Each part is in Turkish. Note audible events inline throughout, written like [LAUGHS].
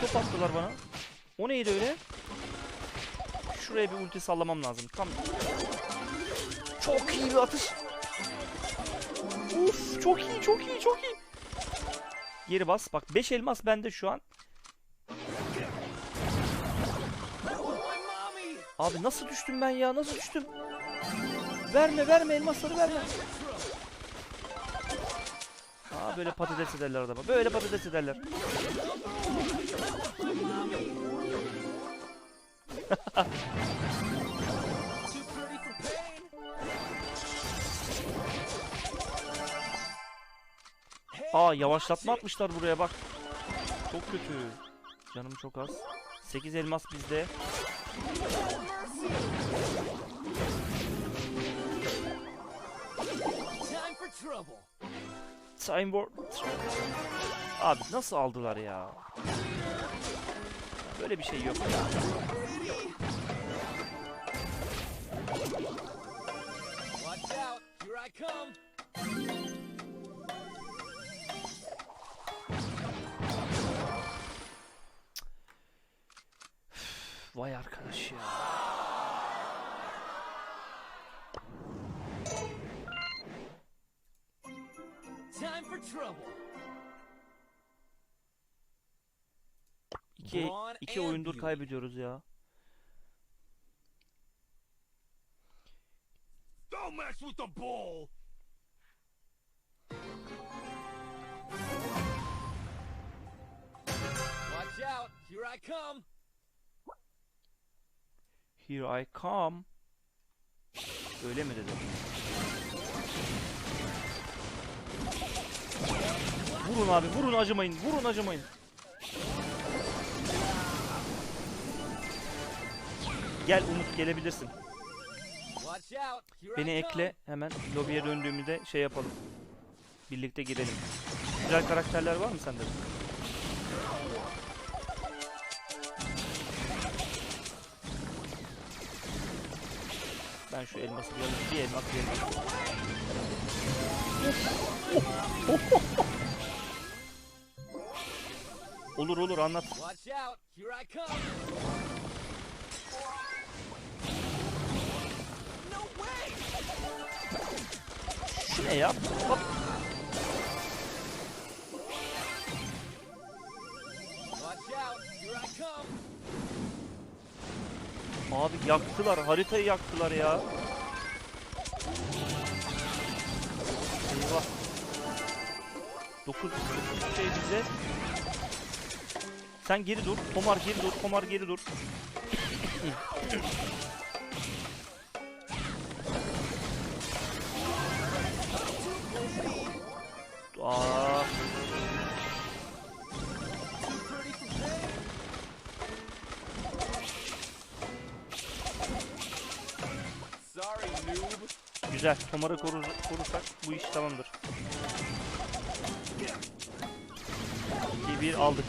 top attılar bana. O neydi öyle? Şuraya bir ulti sallamam lazım. Tam çok iyi bir atış. Uf çok iyi çok iyi çok iyi. Geri bas. Bak 5 elmas bende şu an. Abi nasıl düştüm ben ya? Nasıl düştüm? Verme verme elmasları verme. Aa böyle patates ederler adama. Böyle patates ederler. [LAUGHS] Aa yavaşlatma atmışlar buraya bak. Çok kötü. Canım çok az. 8 elmas bizde. Time War... Abi nasıl aldılar ya? Böyle bir şey yok ya. Watch out. Here I come. Vay arkadaş ya. Trouble. İki, iki oyundur kaybediyoruz ya. Don't mess with the ball. Watch out. Here I come. Here I come. Öyle mi dedi? Vurun abi vurun acımayın vurun acımayın. Gel Umut gelebilirsin. Beni ekle hemen lobiye döndüğümüzde şey yapalım. Birlikte girelim. Güzel karakterler var mı sende? Ben şu elması bir alayım. Bir elmas bir elmas. [LAUGHS] olur olur anlat. Şu ne ya? Hop. Abi yaktılar. Haritayı yaktılar ya. Eyvah. 9 şey bize. Sen geri dur. Komar geri dur. Komar geri dur. Aa, noob. güzel. Komarı korur, korursak bu iş tamamdır. 2-1 aldık.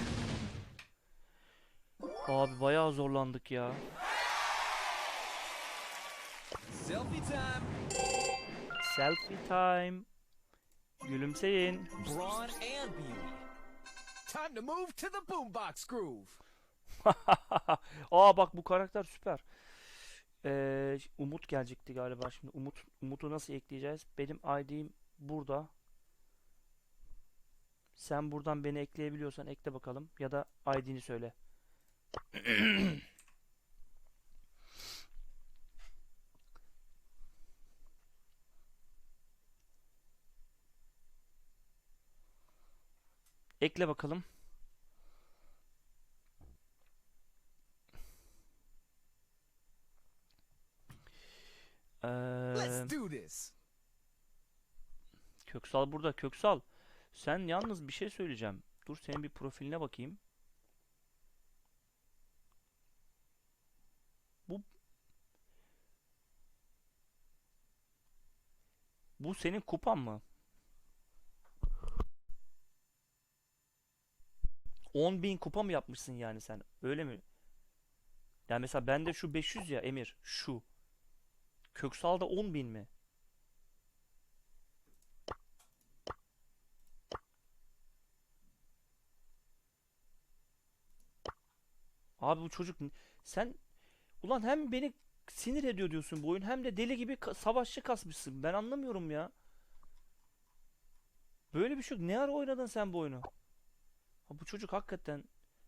Abi bayağı zorlandık ya. Selfie time. Selfie time. Gülümseyin. Brawn and beauty. Time to move to the boombox groove. [LAUGHS] Aa bak bu karakter süper. Ee, Umut gelecekti galiba şimdi. Umut Umut'u nasıl ekleyeceğiz? Benim ID'm burada. Sen buradan beni ekleyebiliyorsan ekle bakalım ya da ID'ni söyle. [CLEARS THROAT] Ekle bakalım. Ee, Let's do this. Köksal burada. Köksal. Sen yalnız bir şey söyleyeceğim. Dur senin bir profiline bakayım. Bu Bu senin kupan mı? 10.000 kupa mı yapmışsın yani sen? Öyle mi? Yani mesela bende şu 500 ya Emir. Şu. Köksal'da 10.000 mi? Abi bu çocuk sen ulan hem beni sinir ediyor diyorsun bu oyun hem de deli gibi ka- savaşçı kasmışsın. Ben anlamıyorum ya. Böyle bir şey yok. Ne ara oynadın sen bu oyunu? Ha, bu çocuk hakikaten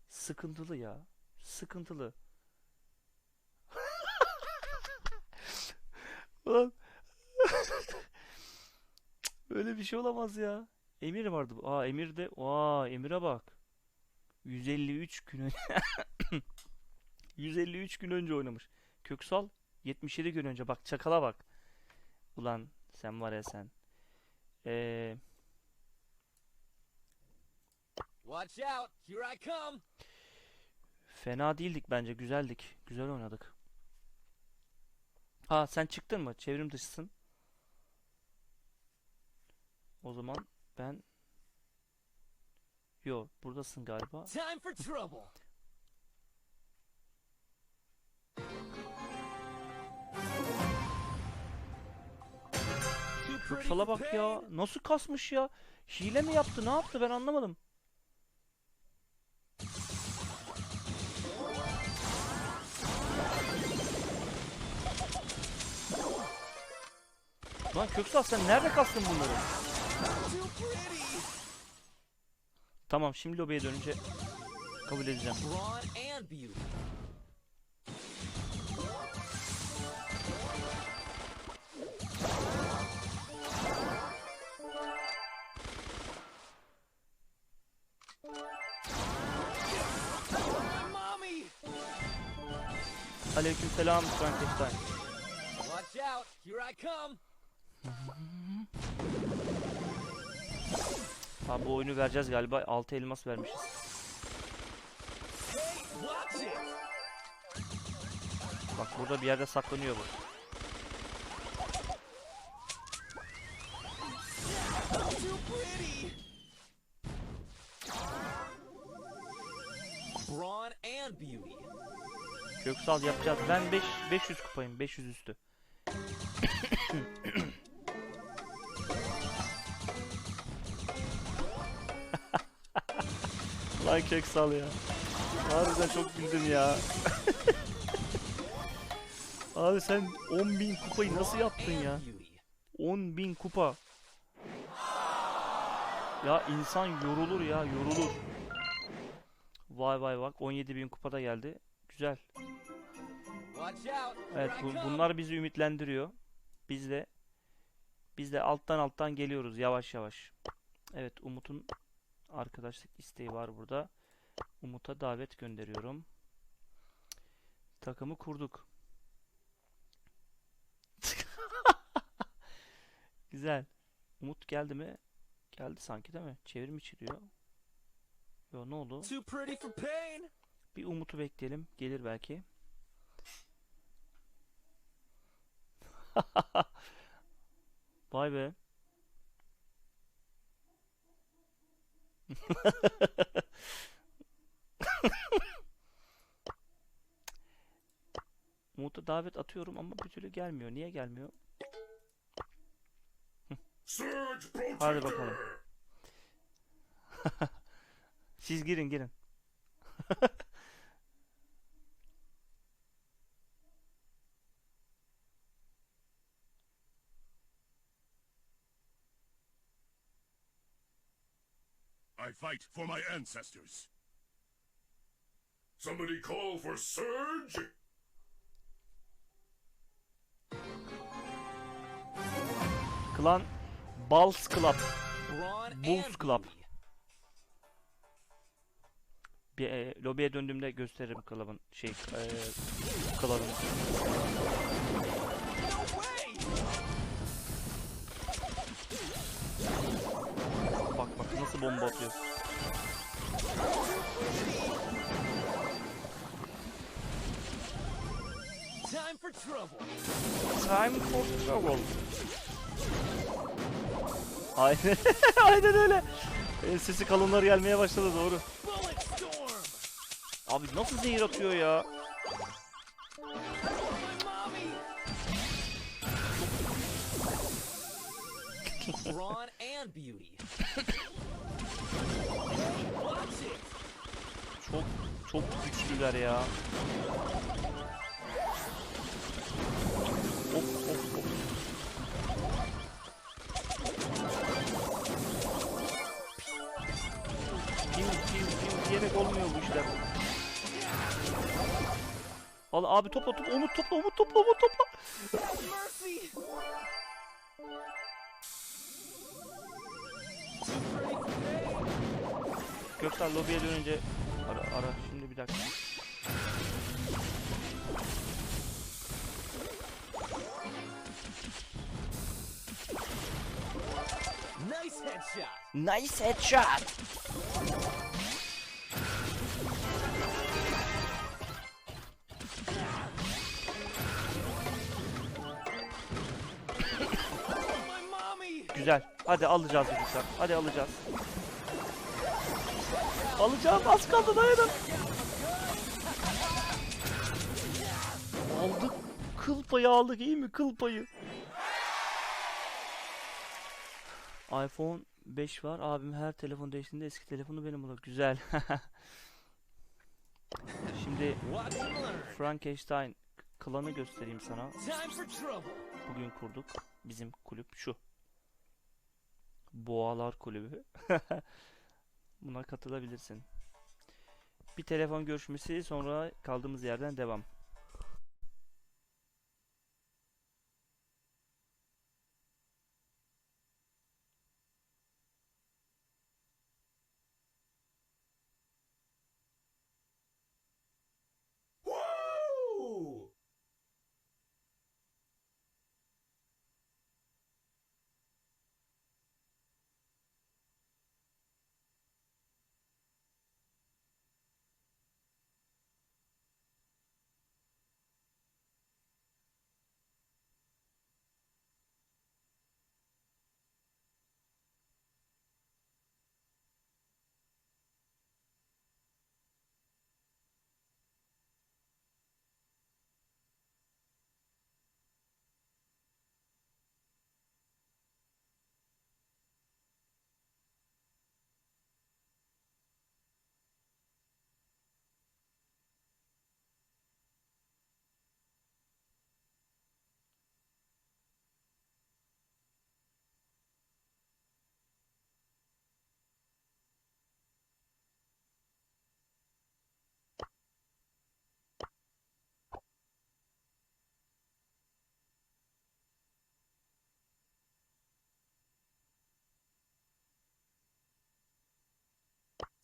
sıkıntılı ya. Sıkıntılı. [LAUGHS] Ulan [LAUGHS] Öyle bir şey olamaz ya. Emir vardı. Aa Emir de. Aa Emir'e bak. 153 gün önce [LAUGHS] 153 gün önce oynamış. Köksal 77 gün önce. Bak çakala bak. Ulan sen var ya sen. Ee, Watch out! Here I come! fena değildik bence. Güzeldik. Güzel oynadık. Ha sen çıktın mı? Çevrim dışısın. O zaman ben Yo buradasın galiba. Time for trouble! For bak ya. Nasıl kasmış ya? Hile mi yaptı? Ne yaptı? Ben anlamadım. Lan Köksal sen nerede kastın bunları? Tamam şimdi lobiye dönünce kabul edeceğim. Aleykümselam Frankenstein. Watch out! Here I come! Abi bu oyunu vereceğiz galiba. 6 elmas vermişiz. Bak burada bir yerde saklanıyor bu. Too pretty! Köksal yapacağız. Ben 5 500 kupayım. 500 üstü. [COUGHS] Lan Köksal ya. Harbiden çok güldüm ya. [LAUGHS] Abi sen 10.000 kupayı nasıl yaptın ya? And beauty. 10.000 kupa. Ya insan yorulur ya yorulur. Vay vay bak 17.000 kupada geldi. Güzel. Evet bu- bunlar bizi ümitlendiriyor. Biz de biz de alttan alttan geliyoruz yavaş yavaş. Evet Umut'un arkadaşlık isteği var burada. Umut'a davet gönderiyorum. Takımı kurduk. [LAUGHS] Güzel. Umut geldi mi? Geldi sanki değil mi? Çevrim içiriyor. Yo ne oldu? Bir Umut'u bekleyelim. Gelir belki. [LAUGHS] Vay be. [LAUGHS] Umut'a davet atıyorum ama bir türlü gelmiyor. Niye gelmiyor? Hadi bakalım. [LAUGHS] Siz girin girin. I fight for my ancestors. Somebody call for Surge? Klan Balls Club. Bulls Club. Bir e, lobiye döndüğümde gösteririm kılabın şey e, kılavını. Nasıl bomba atıyor. Time for trouble! Time for trouble. Aynen, [LAUGHS] aynen öyle. E, sesi kalınlar gelmeye başladı doğru. Abi nasıl zehir atıyor ya? Brawn Çok güçlüler ya. Of of of. Piu piu piu diyerek olmuyor bu işler. Al abi topla topla Umut topla Umut topla Umut topla. Göksel lobiye dönünce ara ara bir dakika. Nice headshot! Nice headshot. Güzel. Hadi alacağız çocuklar. Hadi alacağız. Alacağız. Az kaldı dayanın. Aldık. Kıl payı aldık iyi mi? Kıl payı. iPhone 5 var. Abim her telefon değiştiğinde eski telefonu benim olur. Güzel. [LAUGHS] Şimdi. Frankenstein klanı göstereyim sana. Bugün kurduk. Bizim kulüp şu. Boğalar Kulübü. [LAUGHS] Buna katılabilirsin. Bir telefon görüşmesi sonra kaldığımız yerden devam.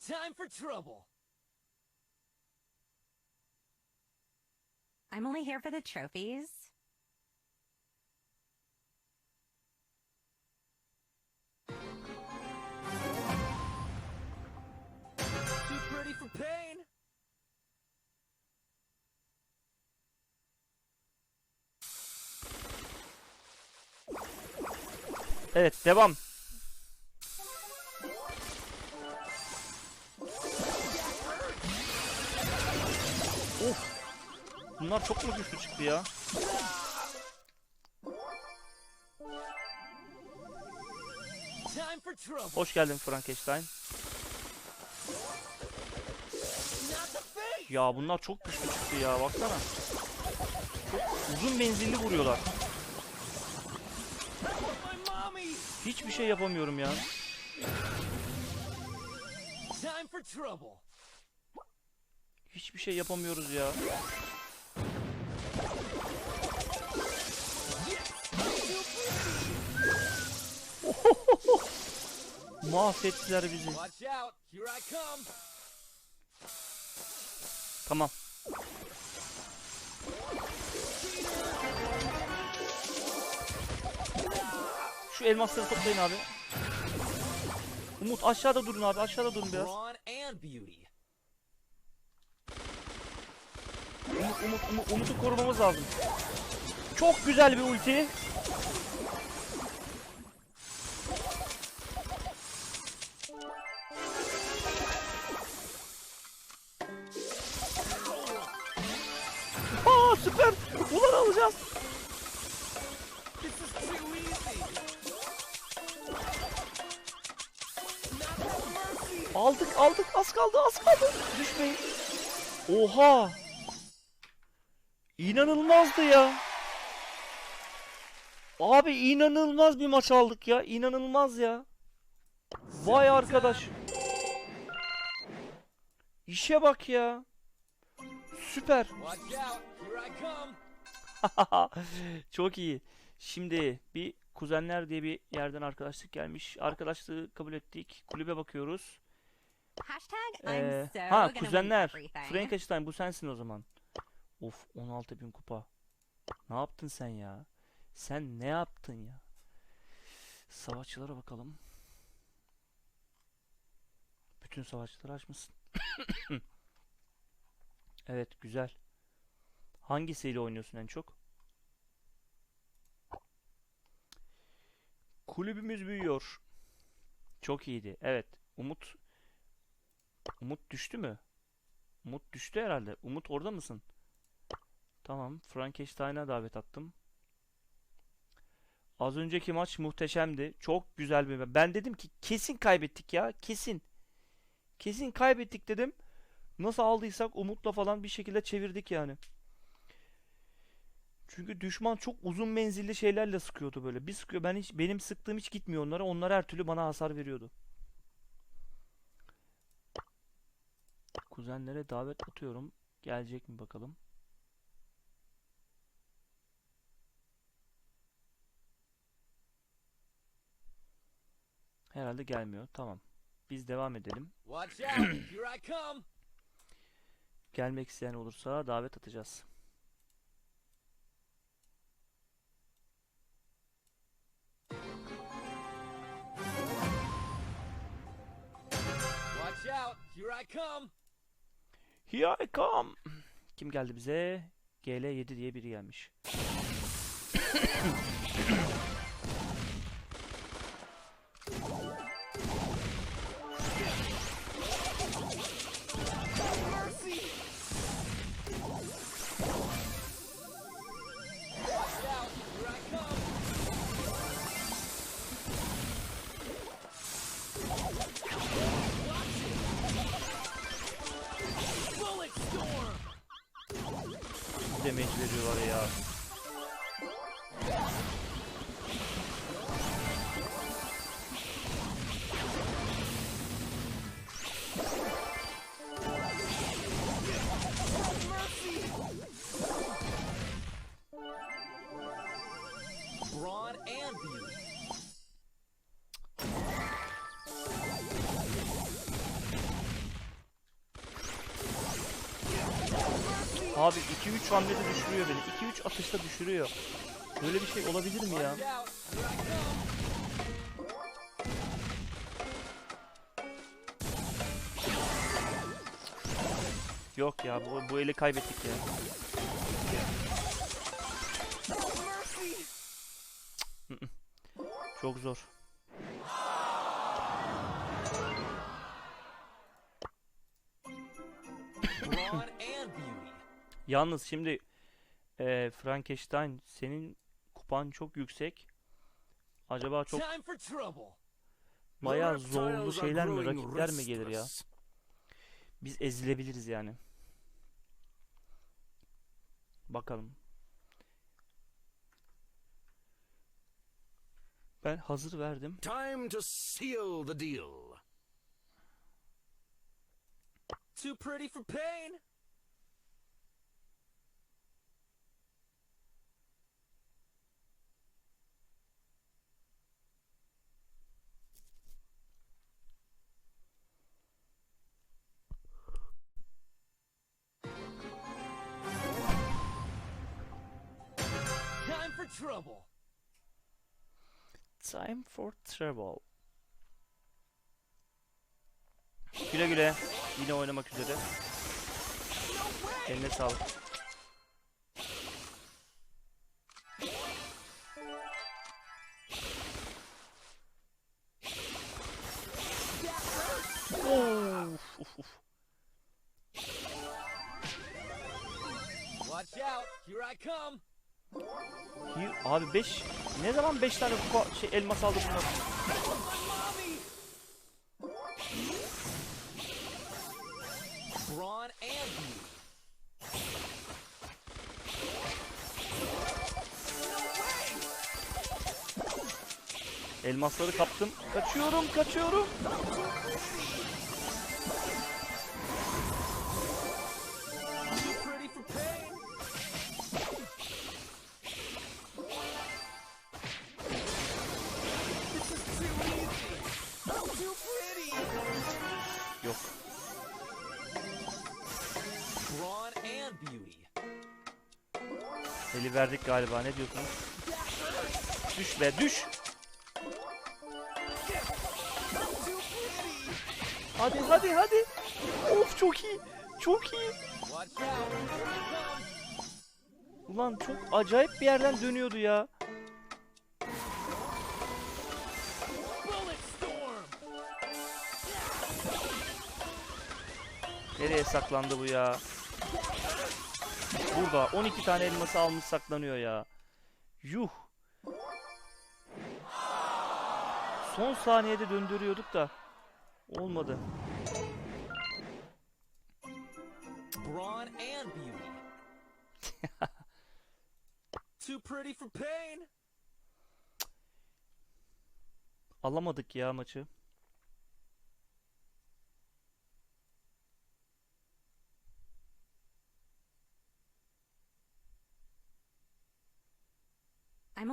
Time for trouble! I'm only here for the trophies. Too pretty for pain! Evet devam. Bunlar çok mu güçlü çıktı ya? Hoş geldin Frankenstein. Ya bunlar çok güçlü çıktı ya baksana. Çok uzun menzilli vuruyorlar. Hiçbir şey yapamıyorum ya. Hiçbir şey yapamıyoruz ya. Mahvettiler bizi. Tamam. Şu elmasları toplayın abi. Umut aşağıda durun abi aşağıda durun biraz. Umut, Umut, Umut, Umut'u korumamız lazım. Çok güzel bir ulti. Süper. Ulan alacağız. Aldık aldık az kaldı az kaldı. Düşmeyin. Oha! İnanılmazdı ya. Abi inanılmaz bir maç aldık ya. İnanılmaz ya. Vay arkadaş. İşe bak ya. Süper. [LAUGHS] Çok iyi. Şimdi bir kuzenler diye bir yerden arkadaşlık gelmiş. Arkadaşlığı kabul ettik. Kulübe bakıyoruz. Ee, ha kuzenler. everything. Frankenstein bu sensin o zaman. Of 16 bin kupa. Ne yaptın sen ya? Sen ne yaptın ya? Savaşçılara bakalım. Bütün savaşçıları açmışsın. [COUGHS] Evet güzel. Hangisiyle oynuyorsun en çok? Kulübümüz büyüyor. Çok iyiydi. Evet. Umut Umut düştü mü? Umut düştü herhalde. Umut orada mısın? Tamam. Frankenstein'a davet attım. Az önceki maç muhteşemdi. Çok güzel bir Ben dedim ki kesin kaybettik ya. Kesin. Kesin kaybettik dedim. Nasıl aldıysak Umut'la falan bir şekilde çevirdik yani. Çünkü düşman çok uzun menzilli şeylerle sıkıyordu böyle. Bir sıkıyor. Ben hiç benim sıktığım hiç gitmiyor onlara. Onlar her türlü bana hasar veriyordu. Kuzenlere davet atıyorum. Gelecek mi bakalım. Herhalde gelmiyor. Tamam. Biz devam edelim. Gelmek isteyen olursa davet atacağız. Here I come. Here I come. Kim geldi bize? GL7 diye biri gelmiş. [COUGHS] Abi 2-3 hamlede düşürüyor beni. 2-3 atışta düşürüyor. Böyle bir şey olabilir mi ya? Yok ya bu, bu eli kaybettik ya. Çok zor. Yalnız şimdi eee Frankenstein senin kupan çok yüksek. Acaba çok bayağı zorlu şeyler mi rakipler mi gelir ya? Biz ezilebiliriz yani. Bakalım. Ben hazır verdim. Time to seal the deal. Too pretty for pain. Trouble. Time for travel. Güle güle. Yine oynamak üzere. Eline sağlık. Of. Watch out. Here I come. Abi 5 ne zaman 5 tane kuka, şey elmas aldı bunlar? Elmasları kaptım. Kaçıyorum, kaçıyorum. Verdik galiba. Ne diyorsunuz? Düş be, düş. Hadi, hadi, hadi. Of çok iyi. Çok iyi. Ulan çok acayip bir yerden dönüyordu ya. Nereye saklandı bu ya? Burada 12 tane elması almış saklanıyor ya. Yuh. Son saniyede döndürüyorduk da olmadı. Brawn and beauty. [LAUGHS] Too pretty for pain. Alamadık ya maçı.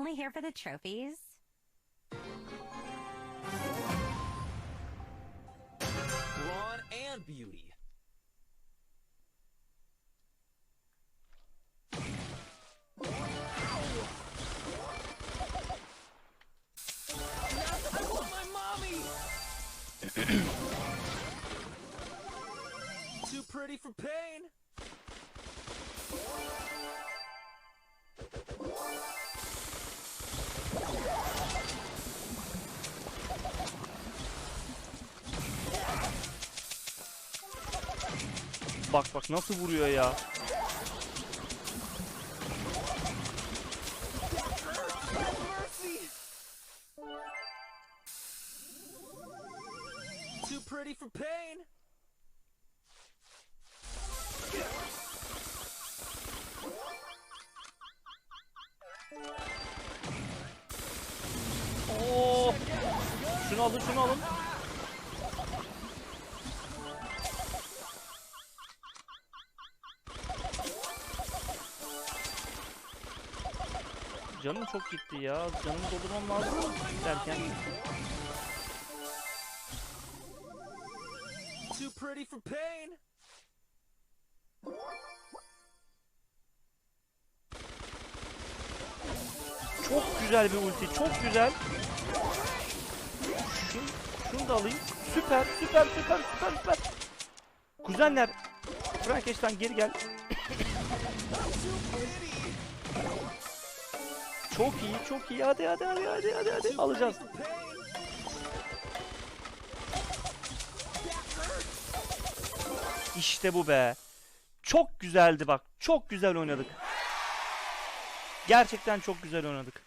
Only here for the trophies. Brawn and beauty. I want my mommy. Too pretty for pain. Bak bak nasıl vuruyor ya. Ya. Canımı doldurmam lazım derken. Too pretty for pain. Çok güzel bir ulti. Çok güzel. Şunu, şunu da alayım. Süper, süper, süper, süper, süper. Kuzenler. Frankenstein geri gel. Çok iyi, çok iyi. Hadi, hadi, hadi, hadi, hadi, hadi. Alacağız. İşte bu be. Çok güzeldi bak. Çok güzel oynadık. Gerçekten çok güzel oynadık.